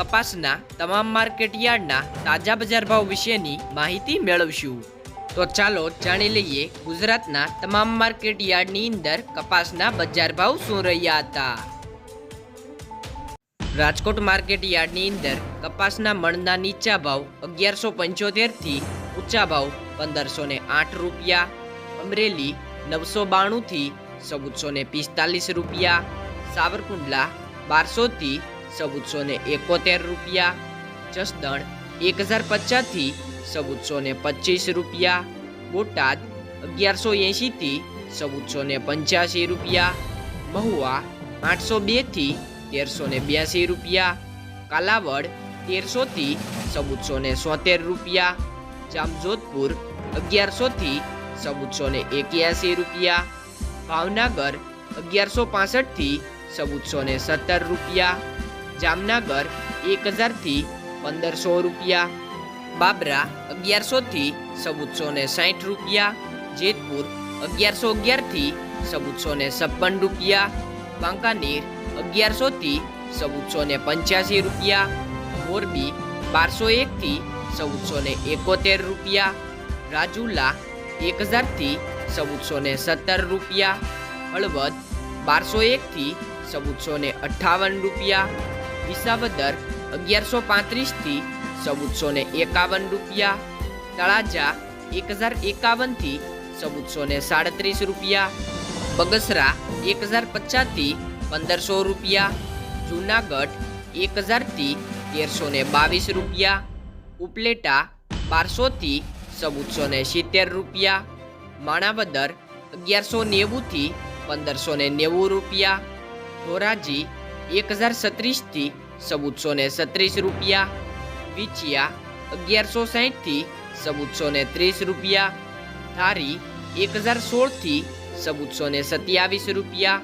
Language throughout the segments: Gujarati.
કપાસના તમામ માર્કેટ યાર્ડના તાજા બજાર ભાવ વિશેની માહિતી મેળવશું. તો ચાલો જાણી લઈએ ગુજરાતના તમામ માર્કેટ યાર્ડની અંદર કપાસના બજાર ભાવ શું રહ્યા હતા. રાજકોટ માર્કેટ યાર્ડની અંદર કપાસના મણના નીચા ભાવ અગિયારસો પંચોતેરથી ઊંચા ભાવ પંદરસો ને આઠ રૂપિયા, અમરેલી નવસો બાણુંથી ચૌદસો ને પિસ્તાલીસ રૂપિયા, સાવરકુંડલા બારસોથી ચૌદસો ને એકોતેર રૂપિયા, જસદણ એક હજાર પચાસથી ચૌદસો ને પચીસ રૂપિયા, બોટાદ અગિયારસો એંશીથી ચૌદસો ને પંચ્યાસી રૂપિયા, મહુવા આઠસો બેથી તેરસો ને બ્યાસી રૂપિયા, કાલાવડ તેરસોથી ચૌદસો ને સોતેર રૂપિયા, જામજોધપુર અગિયારસોથી ચૌદસો ને એક્યાસી રૂપિયા, ભાવનગર અગિયારસો પાસઠથી ચૌદસો ને સત્તર રૂપિયા જામનગર એક હજારથી પંદરસો રૂપિયા, બાબરા અગિયારસોથી ચૌદસો ને સાઠ રૂપિયા, જેતપુર અગિયારસો અગિયારથી ચૌદસો ને છપ્પન રૂપિયા, વાંકાનેર અગિયારસોથી ચૌદસો ને પંચ્યાસી રૂપિયા, મોરબી બારસો એકથી ચૌદસો ને એકોતેર રૂપિયા, રાજુલા એક હજારથી ચૌદસો ને સત્તર રૂપિયા, હળવદ બારસો એકથી ચૌદસો ને અઠ્ઠાવન રૂપિયા વિસાવદર અગિયારસો પાંત્રીસથી ચૌદસો ને એકાવન રૂપિયા, તળાજા એક હજાર એકાવનથી ચૌદસો ને સાડત્રીસ રૂપિયા, બગસરા એક હજાર પચાસથી પંદરસો રૂપિયા, જૂનાગઢ એક હજારથી તેરસો ને બાવીસ રૂપિયા, ઉપલેટા બારસોથી ચૌદસો ને સિત્તેર રૂપિયા, માણાવદર અગિયારસો નેવુંથી પંદરસો ને નેવું રૂપિયા, ધોરાજી એક હજાર સત્રીસથી ચૌદસો ને સત્રીસ રૂપિયા વિચિયા અગિયારસો સાહીઠથી ચૌદસો ને ત્રીસ રૂપિયા, ધારી એક હજાર સોળથી ચૌદસો ને સત્યાવીસ રૂપિયા,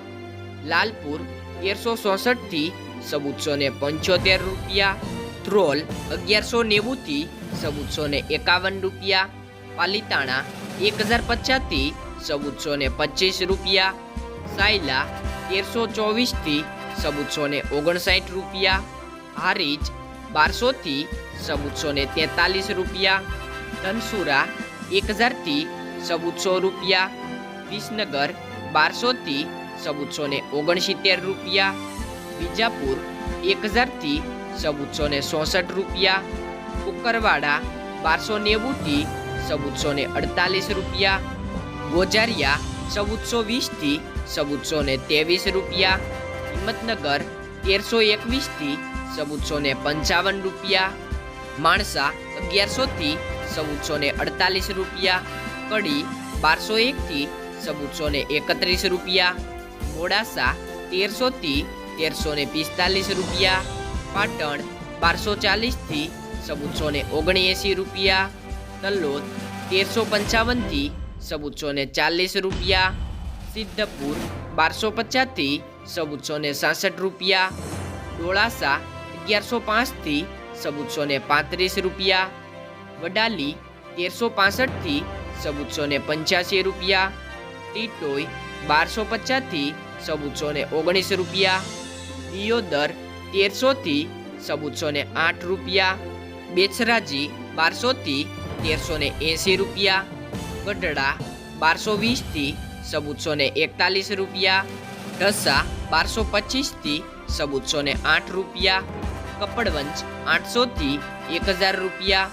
લાલપુર તેરસો ચોસઠથી ચૌદસો ને પંચોતેર રૂપિયા, ધ્રોલ અગિયારસો નેવુંથી ચૌદસો ને એકાવન રૂપિયા, પાલિતાણા એક હજાર પચાસથી ચૌદસો ને પચીસ રૂપિયા, સાયલા તેરસો ચોવીસથી ચૌદસો ને ઓગણસાઠ રૂપિયા. હારીજ બારસોથી સબુદસો ને તેતાલીસ રૂપિયા. ધનસુરા એક હજારથી સબુદસો રૂપિયા. વિસનગર બારસોથી ચૌદસો ને ઓગણસિત્તેર રૂપિયા. બીજાપુર એક હજારથી સબુદસો ને ચોસઠ રૂપિયા. કુકરવાડા બારસો નેવુંથી સબુદસો ને અડતાલીસ રૂપિયા. ગોજારિયા ચૌદસો વીસથી ચૌદસો ને ત્રેવીસ રૂપિયા. હિંમતનગર, તેરસો એકવીસથી ચૌદસો ને પંચાવન રૂપિયા. માણસા અગિયારસોથી ચૌદસો ને અડતાલીસ રૂપિયા. કડી, બારસો એકથી ચૌદસો ને એકત્રીસ રૂપિયા. મોડાસા તેરસોથી તેરસો ને પિસ્તાલીસ રૂપિયા. પાટણ, બારસો ચાલીસથી ચૌદસો ને ઓગણએંસી રૂપિયા. તલોદ તેરસો પંચાવનથી ચૌદસો ને ચાલીસ રૂપિયા. સિદ્ધપુર, બારસો પચાસથી ચૌદસો ને સાસઠ રૂપિયા, ડોળાસા અગિયારસો પાંચથી ચૌદસો ને પાંત્રીસ રૂપિયા, વડાલી તેરસો પાસઠથી ચૌદસો ને પંચ્યાસી રૂપિયા, ટીટોઈ બારસો પચાસથી ચૌદસો ને ઓગણીસ રૂપિયા, દિયોદર તેરસોથી ચૌદસો ને આઠ રૂપિયા, બેચરાજી બારસોથી તેરસો ને એંસી રૂપિયા, ગઢડા બારસો વીસથી ચૌદસો ને એકતાલીસ રૂપિયા, ઢસા બારસો પચીસથી ચૌદસો ને આઠ રૂપિયા, કપડવંચ આઠસોથી એક હજાર રૂપિયા,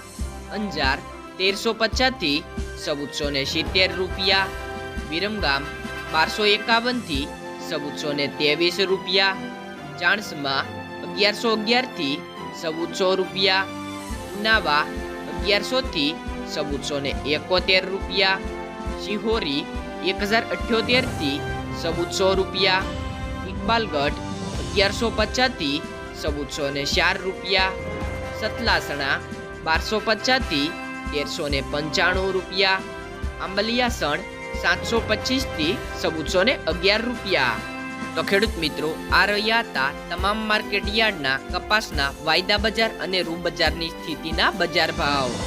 અંજાર તેરસો પચાસથી ચૌદસો ને સિત્તેર રૂપિયા, વિરમગામ બારસો એકાવનથી ચૌદસો ને ત્રેવીસ રૂપિયા ચાણસમાં અગિયારસો અગિયારથી સબૂતસો રૂપિયા, ઉનાવા અગિયારસોથી ચૌદસો ને એકોતેર રૂપિયા, શિહોરી એક હજાર અઠ્યોતેરથી સબૂતસો રૂપિયા ઇકબાલગઢ અગિયારસો પચાસથી ચૌદસો ને ચાર રૂપિયા, સતલાસણા, બારસો પચાસથી તેરસો ને પંચાણું રૂપિયા, આંબલિયાસણ, સાતસો પચીસથી ચૌદસો ને અગિયાર રૂપિયા. તો ખેડૂત મિત્રો, આ રહ્યા હતા તમામ માર્કેટ યાર્ડના કપાસના વાયદા બજાર અને રૂ બજારની સ્થિતિના બજાર ભાવ.